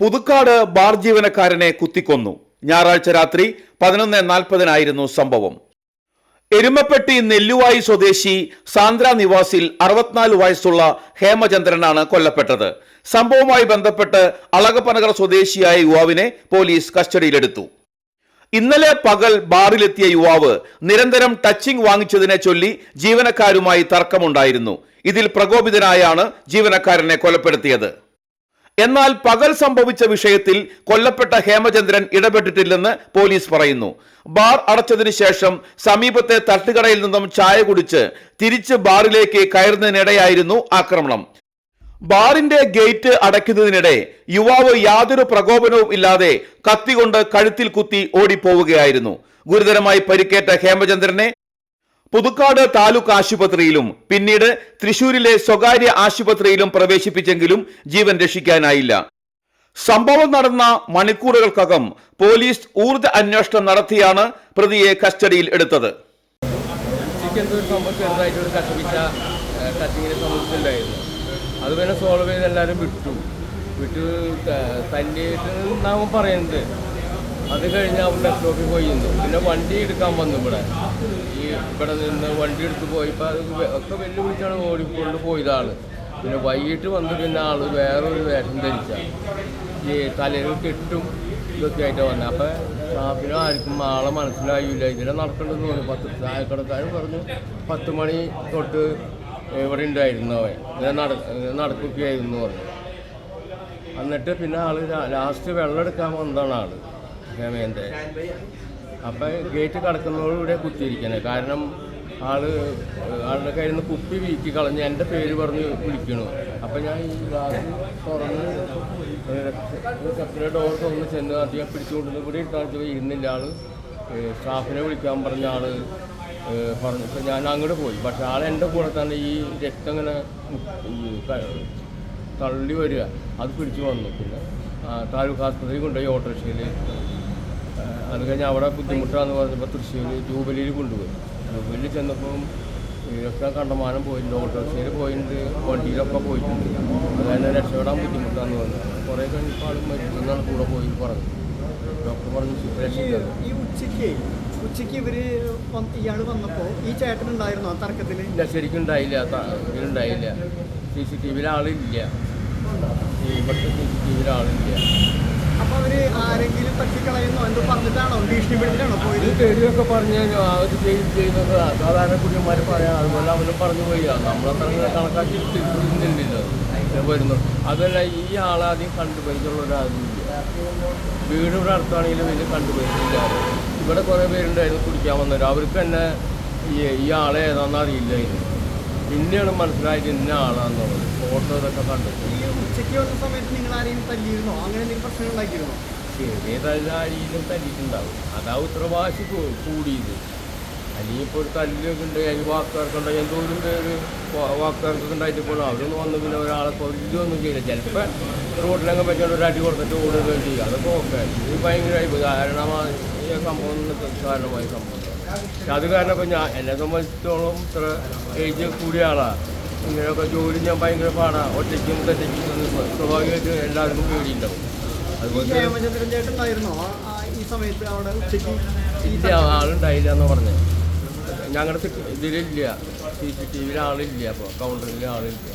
Puthukkad bar ജീവനക്കാരനെ കുത്തിക്കൊന്നു. ഞായറാഴ്ച രാത്രി പതിനൊന്ന് നാൽപ്പതിനായിരുന്നു സംഭവം. എരുമപ്പെട്ടി നെല്ലുവായി സ്വദേശി സാന്ദ്ര നിവാസിൽ അറുപത്തിനാല് വയസ്സുള്ള ഹേമചന്ദ്രനാണ് കൊല്ലപ്പെട്ടത്. സംഭവവുമായി ബന്ധപ്പെട്ട് അളകപ്പനകർ സ്വദേശിയായ യുവാവിനെ പോലീസ് കസ്റ്റഡിയിലെടുത്തു. ഇന്നലെ പകൽ ബാറിലെത്തിയ യുവാവ് നിരന്തരം ടച്ചിങ് വാങ്ങിച്ചതിനെ ചൊല്ലി ജീവനക്കാരുമായി തർക്കമുണ്ടായിരുന്നു. ഇതിൽ പ്രകോപിതനായാണ് ജീവനക്കാരനെ കൊലപ്പെടുത്തിയത്. എന്നാൽ പകൽ സംഭവിച്ച വിഷയത്തിൽ കൊല്ലപ്പെട്ട ഹേമചന്ദ്രൻ ഇടപെട്ടിട്ടില്ലെന്ന് പോലീസ് പറയുന്നു. ബാർ അടച്ചതിനു ശേഷം സമീപത്തെ തട്ടുകടയിൽ നിന്നും ചായ കുടിച്ച് തിരിച്ച് ബാറിലേക്ക് കയറുന്നതിനിടെയായിരുന്നു ആക്രമണം. ബാറിന്റെ ഗേറ്റ് അടയ്ക്കുന്നതിനിടെ യുവാവ് യാതൊരു പ്രകോപനവും ഇല്ലാതെ കത്തികൊണ്ട് കഴുത്തിൽ കുത്തി ഓടിപ്പോവുകയായിരുന്നു. ഗുരുതരമായി പരിക്കേറ്റ ഹേമചന്ദ്രനെ പുതുക്കാട് താലൂക്ക് ആശുപത്രിയിലും പിന്നീട് തൃശൂരിലെ സ്വകാര്യ ആശുപത്രിയിലും പ്രവേശിപ്പിച്ചെങ്കിലും ജീവൻ രക്ഷിക്കാനായില്ല. സംഭവം നടന്ന മണിക്കൂറുകൾക്കകം പോലീസ് ഊർജ അന്വേഷണം നടത്തിയാണ് പ്രതിയെ കസ്റ്റഡിയിൽ എടുത്തത്. അത് പിന്നെ സോൾവ് ചെയ്ത് എല്ലാവരും വിട്ടു. വിട്ടു നാമം പറയുന്നത്. അത് കഴിഞ്ഞ് അവൻ ബസ് സ്റ്റോപ്പിൽ പോയി നിന്നു പിന്നെ വണ്ടി എടുക്കാൻ വന്നു ഇവിടെ. ഈ ഇവിടെ നിന്ന് വണ്ടി എടുത്ത് പോയപ്പോൾ അത് ഒക്കെ വെല്ലുവിളിച്ചാണ് ഓടിക്കൊണ്ട് പോയത് ആൾ പിന്നെ വൈകിട്ട് വന്ന് പിന്നെ ആൾ വേറൊരു വേഷം ധരിച്ച. ഈ തലയിൽ കെട്ടും ഇതൊക്കെ ആയിട്ട് വന്നത് അപ്പം സ്റ്റാഫിനും ആർക്കും ആളെ മനസ്സിലായില്ല. ഇതിനെ നടക്കേണ്ടതെന്ന് പറഞ്ഞു പത്ത് ചായക്കടക്കാരും പറഞ്ഞു പത്ത് മണി തൊട്ട് ഇവിടെ ഉണ്ടായിരുന്നു അവൻ. ഇങ്ങനെ നട നടക്കുകയായിരുന്നു പറഞ്ഞു. എന്നിട്ട് പിന്നെ ആൾ ലാസ്റ്റ് വെള്ളം എടുക്കാൻ വന്നതാണ് ആൾ. ഹേമേന്ദ്രൻ അപ്പം ഗേറ്റ് കടക്കുന്നതോടുകൂടെ കുത്തിയിരിക്കണേ. കാരണം ആൾ ആളുടെ കയ്യിൽ നിന്ന് കുപ്പി വീക്കി കളഞ്ഞ് എന്റെ പേര് പറഞ്ഞ് വിളിക്കണു. അപ്പം ഞാൻ ഈ ഗ്ലാസ് തുറന്ന് സെപ്പറേറ്റ് ഡോർ തുറന്ന് ചെന്ന് അധികം പിടിച്ചുകൊണ്ട് ഇവിടെ ഇട്ടാൽ ഇരുന്നില്ല ഏഹ് സ്റ്റാഫിനെ വിളിക്കാൻ പറഞ്ഞ ഏഹ് പറഞ്ഞു. ഇപ്പം ഞാൻ അങ്ങോട്ട് പോയി. പക്ഷെ ആൾ എന്റെ കൂടെ തന്നെ ഈ രക്തം ഇങ്ങനെ തള്ളി വരിക. അത് പിടിച്ചു വന്നു. പിന്നെ താലൂക്ക് ആസ്പത്രിയിൽ കൊണ്ടുപോയി ഓട്ടോറിക്ഷയിൽ അത് കഴിഞ്ഞ് അവിടെ ബുദ്ധിമുട്ടാന്ന് പറഞ്ഞപ്പോൾ തൃശ്ശൂർ ജൂബലിയിൽ കൊണ്ടുപോയി. ജൂബലിയിൽ ചെന്നപ്പം ഇതൊക്കെ കണ്ടമാനം പോയിട്ടുണ്ട്. ഓട്ടോറിക്ഷയിൽ പോയിട്ടുണ്ട്. വണ്ടിയിലൊക്കെ പോയിട്ടുണ്ട്. അത് തന്നെ രക്ഷപ്പെടാൻ ബുദ്ധിമുട്ടാന്ന് പറഞ്ഞു കുറേ കഴിഞ്ഞപ്പോൾ ആൾ മരിച്ചെന്നാണ് കൂടെ പോയി പറഞ്ഞു ഡോക്ടർ പറഞ്ഞു രക്ഷിച്ചത് ഈ ഉച്ചയ്ക്ക് ഉച്ചയ്ക്ക് ഇവർ ഇയാൾ വന്നപ്പോൾ ഈ ചേട്ടൻ ഉണ്ടായിരുന്നോ തർക്കത്തിൽ ഇല്ല ശരിക്കും ഉണ്ടായില്ല. ഇതിലുണ്ടായില്ല സി സി ടി വിയിൽ ആളില്ല. സി സി ടി വിയിൽ ആളില്ല. അവർ പോയത്? തെരുവൊക്കെ പറഞ്ഞു അവർ ചെയ്യുന്നത് സാധാരണ കുടിയന്മാർ പറയാം അതുപോലെ അവനും പറഞ്ഞു പോയി. നമ്മളത്ര കണക്കാക്കി തിരിച്ചിരുന്നില്ല വരുന്നു. അതല്ല ഈ ആളാദ്യം കണ്ടുപോയിട്ടുള്ള ഒരാളില്ല വീട് ഇവിടെ അടുത്താണെങ്കിലും വലിയ കണ്ടുപോയിട്ടില്ല ഇവിടെ കുറേ പേരുണ്ടായിരുന്നു കുടിക്കാൻ വന്നവർ അവർക്ക് തന്നെ ഈ ഈ ആളെ ഏതാണെന്ന് അറിയില്ലായിരുന്നു. പിന്നെയാണ് മനസ്സിലായത് ഇന്ന ആളാന്നുള്ളത്. ഫോട്ടോ ഇതൊക്കെ കണ്ടു. ഉച്ചയ്ക്ക് വന്ന സമയത്ത് നിങ്ങൾ ആരെയും തല്ലിയിരുന്നോ? അങ്ങനെ എന്തെങ്കിലും പ്രശ്നം ഉണ്ടാക്കിയിരുന്നോ? ചെറിയ തല്ലാരിയിലും തല്ലിയിട്ടുണ്ടാവും. അതാ ഉത്തരവാശി കൂടിയത്. അല്ലെങ്കിൽ ഒരു തല്ലൊക്കെ ഉണ്ട് അതിന് വാക്കുകാർക്കുണ്ടെങ്കിൽ എന്തോരം പേര് വാക്കുകാർക്കൊക്കെ ഉണ്ടായിട്ട് പോകണം അവരൊന്നും വന്ന് പിന്നെ ഒരാളെ കൊല്ലൊന്നും ചെയ്യില്ല. ചിലപ്പോൾ റോഡിലങ്ങ് പറ്റിയോണ്ട് ഒരു അടി കൊടുത്തിട്ട് ഓടുകയും ചെയ്യും. അതൊക്കെ ഓക്കെ. ഇത് ഭയങ്കരമായി ഈ സംഭവം കാരണമായി സംഭവം. പക്ഷെ അത് കാരണം ഇപ്പം ഞാൻ എന്നെ സംബന്ധിച്ചിടത്തോളം ഇത്ര ഏജ് കൂടിയ ആളാണ് ഇങ്ങനെയൊക്കെ ജോലി ഞാൻ ഭയങ്കര പാടാണ് ഒറ്റയ്ക്കും തെറ്റയ്ക്കും സ്വാഭാവികമായിട്ട് എല്ലാവർക്കും പേടിയുണ്ടാവും. അതുപോലെ ഈ സമയത്ത് അവിടെ ഉച്ചയ്ക്ക് ഇല്ല ആളുണ്ടായില്ല എന്ന് പറഞ്ഞു. ഞങ്ങളുടെ ഇതിലില്ല. സി സി ടി വിയിൽ ആളില്ല അപ്പോൾ കൗണ്ടറിൽ ആളില്ല.